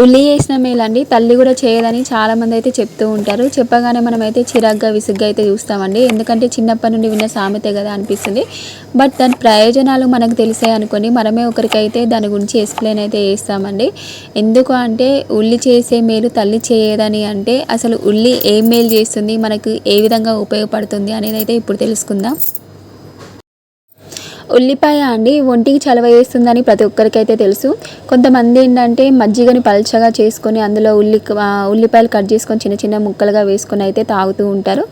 ఉల్లి వేసిన మేలండి తల్లి కూడా చేయదని చాలామంది అయితే చెప్తూ ఉంటారు. చెప్పగానే మనమైతే చిరాగ్గా విసుగ్గా అయితే చూస్తామండి. ఎందుకంటే చిన్నప్పటి నుండి విన్న సామెతే కదా అనిపిస్తుంది. బట్ దాని ప్రయోజనాలు మనకు తెలిసాయి అనుకోండి. మనమే ఒకరికైతే దాని గురించి ఎక్స్ప్లెయిన్ అయితే చేస్తామండి. ఎందుకు అంటే ఉల్లి చేసే మేలు తల్లి చేయదని అంటే అసలు ఉల్లి ఏ మేలు చేస్తుంది? మనకు ఏ విధంగా ఉపయోగపడుతుంది? అనేది అయితే ఇప్పుడు తెలుసుకుందాం. ఉల్లిపాయ అండి ఒంటికి చలవ వేస్తుందని ప్రతి ఒక్కరికైతే తెలుసు. కొంతమంది ఏంటంటే మజ్జిగని పల్చగా చేసుకొని అందులో ఉల్లి ఉల్లిపాయలు కట్ చేసుకొని చిన్న చిన్న ముక్కలుగా వేసుకొని అయితే తాగుతూ ఉంటారు.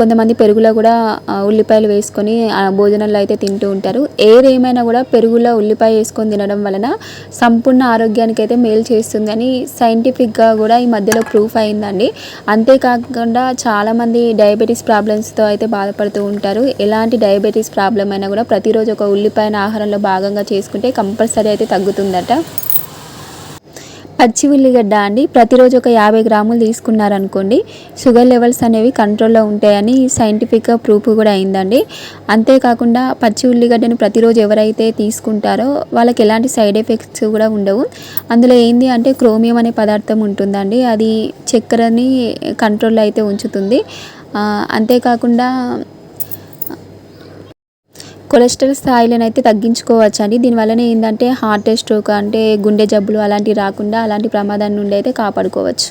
కొంతమంది పెరుగులో కూడా ఉల్లిపాయలు వేసుకొని భోజనంలో అయితే తింటూ ఉంటారు. ఏదేమైనా కూడా పెరుగులో ఉల్లిపాయ వేసుకొని తినడం వలన సంపూర్ణ ఆరోగ్యానికి అయితే మేలు చేస్తుందని సైంటిఫిక్గా కూడా ఈ మధ్యలో ప్రూఫ్ అయిందండి. అంతేకాకుండా చాలామంది డయాబెటీస్ ప్రాబ్లమ్స్తో అయితే బాధపడుతూ ఉంటారు. ఎలాంటి డయాబెటీస్ ప్రాబ్లం అయినా కూడా ప్రతిరోజు ఒక ఉల్లిపాయన ఆహారంలో భాగంగా చేసుకుంటే కంపల్సరీ అయితే తగ్గుతుందట. పచ్చి ఉల్లిగడ్డ అండి. ప్రతిరోజు ఒక యాభై గ్రాములు తీసుకున్నారనుకోండి షుగర్ లెవెల్స్ అనేవి కంట్రోల్లో ఉంటాయని సైంటిఫిక్గా ప్రూఫ్ కూడా అయిందండి. అంతేకాకుండా పచ్చి ఉల్లిగడ్డను ప్రతిరోజు ఎవరైతే తీసుకుంటారో వాళ్ళకి ఎలాంటి సైడ్ ఎఫెక్ట్స్ కూడా ఉండవు. అందులో ఏంది అంటే క్రోమియం అనే పదార్థం ఉంటుందండి. అది చక్కెరని కంట్రోల్లో అయితే ఉంచుతుంది. అంతేకాకుండా కొలెస్ట్రాల్ స్థాయిలను అయితే తగ్గించుకోవచ్చు అండి దీనివల్లనే ఏంటంటే హార్ట్ స్ట్రోక్ అంటే గుండె జబ్బులు అలాంటివి రాకుండా అలాంటి ప్రమాదం నుండి అయితే కాపాడుకోవచ్చు.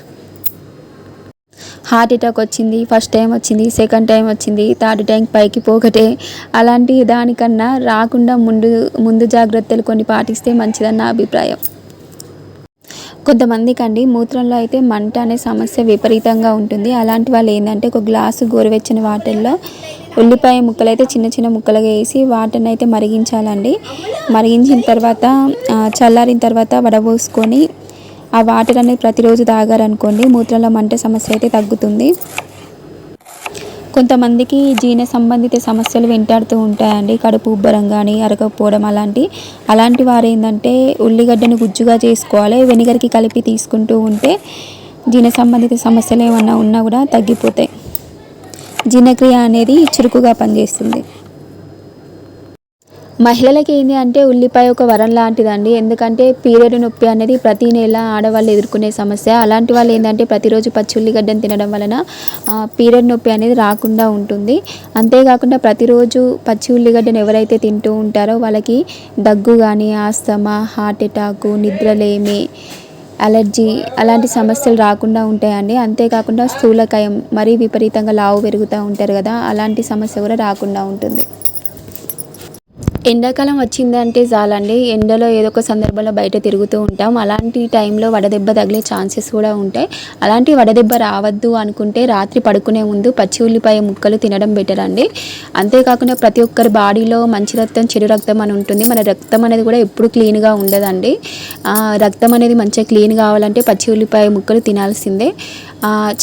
హార్ట్ అటాక్ వచ్చింది ఫస్ట్ టైం వచ్చింది సెకండ్ టైం వచ్చింది థర్డ్ టైం పైకి పోకటే అలాంటి దానికన్నా రాకుండా ముందు ముందు జాగ్రత్తలు కొన్ని పాటిస్తే మంచిదని నా అభిప్రాయం. కొంతమందికి అండి మూత్రంలో అయితే మంట అనే సమస్య విపరీతంగా ఉంటుంది. అలాంటి వాళ్ళు ఏంటంటే ఒక గ్లాసు గోరువెచ్చని వాటర్లో ఉల్లిపాయ ముక్కలు అయితే చిన్న చిన్న ముక్కలుగా వేసి వాటర్ని అయితే మరిగించాలండి. మరిగించిన తర్వాత చల్లారిన తర్వాత వడబోసుకొని ఆ వాటర్ అనేది ప్రతిరోజు తాగారనుకోండి మూత్రంలో మంట సమస్య అయితే తగ్గుతుంది. కొంతమందికి జీర్ణ సంబంధిత సమస్యలు వెంటాడుతూ ఉంటాయండి. కడుపు ఉబ్బరం కానీ అరగకపోవడం అలాంటి. అలాంటి వారు ఏంటంటే ఉల్లిగడ్డను గుజ్జుగా చేసుకోవాలి. వెనిగర్కి కలిపి తీసుకుంటూ ఉంటే జీర్ణ సంబంధిత సమస్యలు ఏమన్నా ఉన్నా కూడా తగ్గిపోతాయి. జీర్ణక్రియ అనేది చురుకుగా పనిచేస్తుంది. మహిళలకి ఏంటి అంటే ఉల్లిపాయ ఒక వరం లాంటిదండి. ఎందుకంటే పీరియడ్ నొప్పి అనేది ప్రతి నెల ఆడవాళ్ళు ఎదుర్కొనే సమస్య. అలాంటి వాళ్ళు ఏంటంటే ప్రతిరోజు పచ్చి ఉల్లిగడ్డను తినడం వలన పీరియడ్ నొప్పి అనేది రాకుండా ఉంటుంది. అంతేకాకుండా ప్రతిరోజు పచ్చి ఉల్లిగడ్డను ఎవరైతే తింటూ ఉంటారో వాళ్ళకి దగ్గు కానీ ఆస్తమా హార్ట్ అటాకు నిద్రలేమి అలర్జీ అలాంటి సమస్యలు రాకుండా ఉంటాయండి. అంతేకాకుండా స్థూలకాయం మరీ విపరీతంగా లావు పెరుగుతూ ఉంటారు కదా అలాంటి సమస్య కూడా రాకుండా ఉంటుంది. ఎండాకాలం వచ్చిందంటే చాలండి. ఎండలో ఏదో ఒక సందర్భంలో బయట తిరుగుతూ ఉంటాం. అలాంటి టైంలో వడదెబ్బ తగిలే ఛాన్సెస్ కూడా ఉంటాయి. అలాంటి వడదెబ్బ రావద్దు అనుకుంటే రాత్రి పడుకునే ముందు పచ్చి ఉల్లిపాయ ముక్కలు తినడం బెటర్ అండి. అంతేకాకుండా ప్రతి ఒక్కరి బాడీలో మంచి రక్తం చెడు రక్తం అని ఉంటుంది. మన రక్తం అనేది కూడా ఎప్పుడు క్లీన్గా ఉండదండి. రక్తం అనేది మంచిగా క్లీన్ కావాలంటే పచ్చి ఉల్లిపాయ ముక్కలు తినాల్సిందే.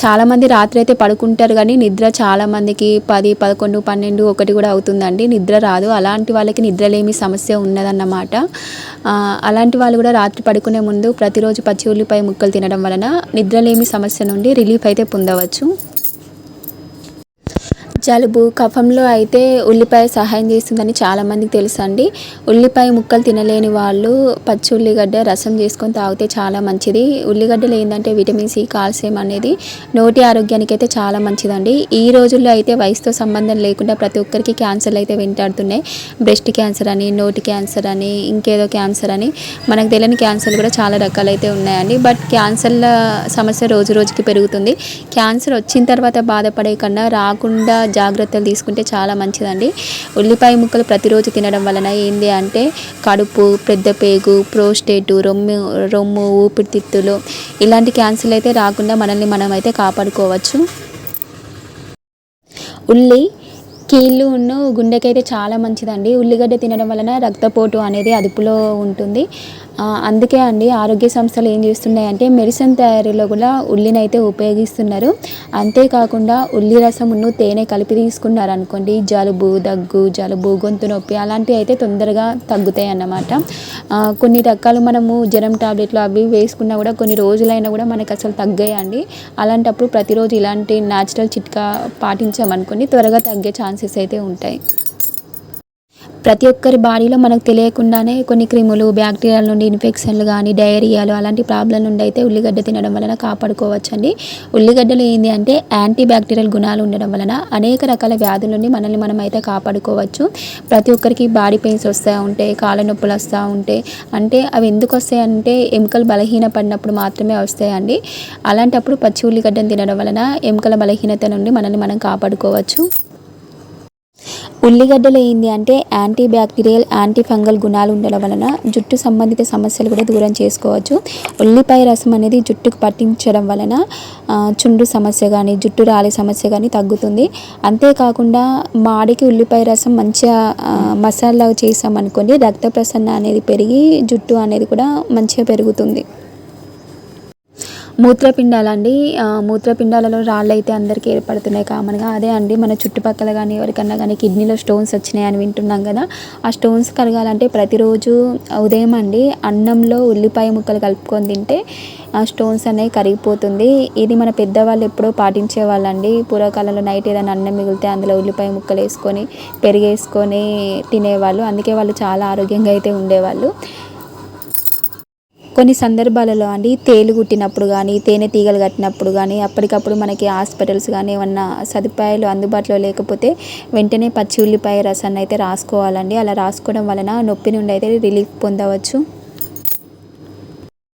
చాలామంది రాత్రి అయితే పడుకుంటారు కానీ నిద్ర చాలామందికి పది పదకొండు పన్నెండు ఒకటి కూడా అవుతుందండి. నిద్ర రాదు. అలాంటి వాళ్ళకి నిద్రలేమి సమస్య ఉన్నదన్నమాట. అలాంటి వాళ్ళు కూడా రాత్రి పడుకునే ముందు ప్రతిరోజు పచ్చి ఉల్లిపాయ ముక్కలు తినడం వలన నిద్రలేమి సమస్య నుండి రిలీఫ్ అయితే పొందవచ్చు. జలుబు కఫంలో అయితే ఉల్లిపాయ సహాయం చేస్తుందని చాలామందికి తెలుసు అండి ఉల్లిపాయ ముక్కలు తినలేని వాళ్ళు పచ్చి ఉల్లిగడ్డ రసం చేసుకొని తాగితే చాలా మంచిది. ఉల్లిగడ్డలు ఏంటంటే విటమిన్ సి కాల్షియం అనేది నోటి ఆరోగ్యానికి అయితే చాలా మంచిదండి. ఈ రోజుల్లో అయితే వయసుతో సంబంధం లేకుండా ప్రతి ఒక్కరికి క్యాన్సర్లు అయితే వెంటాడుతున్నాయి. బ్రెస్ట్ క్యాన్సర్ అని నోటి క్యాన్సర్ అని ఇంకేదో క్యాన్సర్ అని మనకు తెలియని క్యాన్సర్లు కూడా చాలా రకాలు అయితే ఉన్నాయండి. బట్ క్యాన్సర్ల సమస్య రోజు రోజుకి పెరుగుతుంది. క్యాన్సర్ వచ్చిన తర్వాత బాధపడే కన్నా రాకుండా జాగ్రత్తలు తీసుకుంటే చాలా మంచిదండి. ఉల్లిపాయ ముక్కలు ప్రతిరోజు తినడం వలన ఏంది అంటే కడుపు పెద్ద పేగు ప్రోస్టేటు రొమ్ము రొమ్ము ఊపిరితిత్తులు ఇలాంటి క్యాన్సర్లు అయితే రాకుండా మనల్ని మనం అయితే కాపాడుకోవచ్చు. ఉల్లి కీళ్ళు ఉన్న గుండెకైతే చాలా మంచిదండి. ఉల్లిగడ్డ తినడం వలన రక్తపోటు అనేది అదుపులో ఉంటుంది. అందుకే అండి ఆరోగ్య సంస్థలు ఏం చేస్తున్నాయంటే మెడిసిన్ తయారీలో కూడా ఉల్లిని అయితే ఉపయోగిస్తున్నారు. అంతేకాకుండా ఉల్లి రసమును తేనె కలిపి తీసుకున్నారు అనుకోండి జలుబు దగ్గు జలుబు గొంతు నొప్పి అలాంటివి అయితే తొందరగా తగ్గుతాయి అన్నమాట. కొన్ని రకాలు మనము జ్వరం టాబ్లెట్లు అవి వేసుకున్నా కూడా కొన్ని రోజులైనా కూడా మనకు అసలు తగ్గాయండి. అలాంటప్పుడు ప్రతిరోజు ఇలాంటి న్యాచురల్ చిట్కా పాటించామనుకోండి త్వరగా తగ్గే ఛాన్సెస్ అయితే ఉంటాయి. ప్రతి ఒక్కరి బాడీలో మనకు తెలియకుండానే కొన్ని క్రిములు బ్యాక్టీరియాల నుండి ఇన్ఫెక్షన్లు కానీ డయేరియాలు అలాంటి ప్రాబ్లం నుండి అయితే ఉల్లిగడ్డ తినడం వలన కాపాడుకోవచ్చండి. ఉల్లిగడ్డలు ఏంటి అంటే యాంటీ బ్యాక్టీరియల్ గుణాలు ఉండడం వలన అనేక రకాల వ్యాధుల నుండి మనల్ని మనం అయితే కాపాడుకోవచ్చు. ప్రతి ఒక్కరికి బాడీ పెయిన్స్ వస్తూ ఉంటే కాళ్ళ నొప్పులు వస్తూ ఉంటే అంటే అవి ఎందుకు వస్తాయంటే ఎముకలు బలహీన పడినప్పుడు మాత్రమే వస్తాయండి. అలాంటప్పుడు పచ్చి ఉల్లిగడ్డను తినడం వలన ఎముకల బలహీనత నుండి మనల్ని మనం కాపాడుకోవచ్చు. ఉల్లిగడ్డలో ఏంటి అంటే యాంటీ బ్యాక్టీరియల్ యాంటీ ఫంగల్ గుణాలు ఉండడం వలన జుట్టు సంబంధిత సమస్యలు కూడా దూరం చేసుకోవచ్చు. ఉల్లిపాయ రసం అనేది జుట్టుకు పట్టించడం వలన చుండ్రు సమస్య కానీ జుట్టు రాలే సమస్య కానీ తగ్గుతుంది. అంతేకాకుండా మాడికి ఉల్లిపాయ రసం మంచిగా మసాలా చేసామనుకోండి రక్త ప్రసరణ అనేది పెరిగి జుట్టు అనేది కూడా మంచిగా పెరుగుతుంది. మూత్రపిండాలండి. మూత్రపిండాలలో రాళ్ళు అయితే అందరికీ ఏర్పడుతున్నాయి కామన్గా. అదే అండి మన చుట్టుపక్కల కానీ ఎవరికన్నా కానీ కిడ్నీలో స్టోన్స్ వచ్చినాయి అని వింటున్నాం కదా. ఆ స్టోన్స్ కరగాలంటే ప్రతిరోజు ఉదయం అండి అన్నంలో ఉల్లిపాయ ముక్కలు కలుపుకొని తింటే ఆ స్టోన్స్ అనేవి కరిగిపోతుంది. ఇది మన పెద్దవాళ్ళు ఎప్పుడో పాటించే వాళ్ళండి. పూర్వకాలంలో నైట్ ఏదైనా అన్నం మిగిలితే అందులో ఉల్లిపాయ ముక్కలు వేసుకొని పెరిగేసుకొని తినేవాళ్ళు. అందుకే వాళ్ళు చాలా ఆరోగ్యంగా అయితే ఉండేవాళ్ళు. కొన్ని సందర్భాలలో అండి తేలు కుట్టినప్పుడు కానీ తేనె తీగలు కట్టినప్పుడు కానీ అప్పటికప్పుడు మనకి హాస్పిటల్స్ కానీ ఏమన్నా సదుపాయాలు అందుబాటులో లేకపోతే వెంటనే పచ్చి ఉల్లిపాయ రసాన్ని అయితే రాసుకోవాలండి. అలా రాసుకోవడం వలన నొప్పి నుండి అయితే రిలీఫ్ పొందవచ్చు.